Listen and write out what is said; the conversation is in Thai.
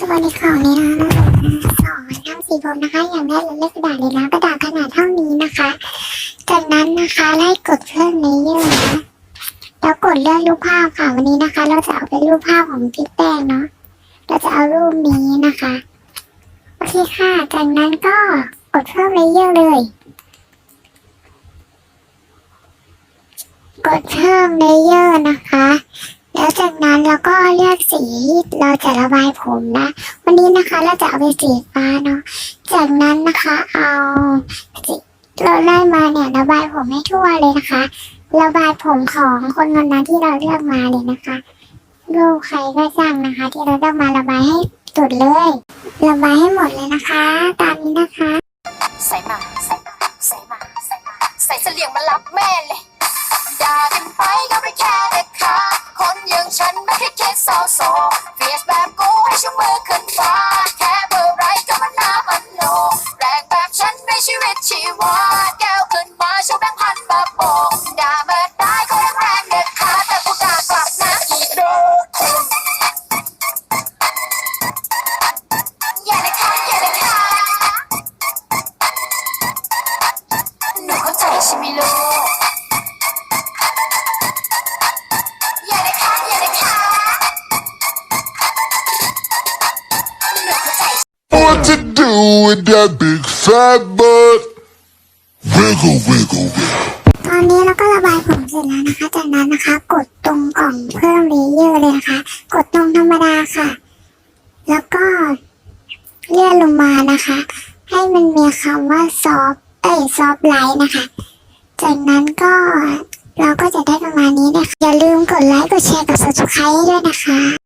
สวัสดีค่ะวันนี้นะคะสองทำสีผมนะคะ อย่างแรกเราเลือกกระดาษเลยนะกระดาษขนาดเท่านี้นะคะ จากนั้นนะคะไล่กดเพิ่มเลเยอร์นะแล้วกดเลือกรูปภาพค่ะวันนี้นะคะ เราจะเอาเป็นรูปภาพของพี่แป้งเนาะเราจะเอารูปนี้นะคะโอเคค่ะจากนั้นก็กดเพิ่มเลเยอร์เลย กดเพิ่มเลเยอร์นะคะ แล้วจากนั้นเรา กสีเราจะระบายผมนะ วันนี้นะคะเราจะเอาเป็นสีฟ้าเนาะจากนั้นนะคะเอาสีเราไล่มาเนี่ยระบายผมให้ทั่วเลยนะคะระบายผมของคนคนนั้นที่เราเลือกมาเลยนะคะรูปใครก็ช่างนะคะ ที่เราเลือกมาระบายให้สุดเลยระบายให้หมดเลยนะคะ ตามนี้นะคะ ใส่มาใส่มาใส่มาใส่มาใส่เสลียงมารับแม่เลยด่ากันไปก็ไม่แค่เด็กขาคน ช่ไหมลูกอย่าได้ค่ะอย่าได้ค่ะหนูเข้าใจ What to do with that big fat butt? Wiggle, wiggle, wiggle. ตอนนี้เราก็ระบายผมเสร็จแล้วนะคะ จากนั้นนะคะ กดตรงกล่องเพิ่มเลเยอร์เลยนะคะ กดตรงธรรมดาค่ะ แล้วก็เลื่อนลงมานะคะ ให้มันมีคำว่าซอฟเอ้ยซอฟไลท์นะคะ จากนั้นก็เราก็จะได้ประมาณนี้นะคะ อย่าลืมกดไลค์ กดแชร์ กับ subscribe ด้วยนะคะ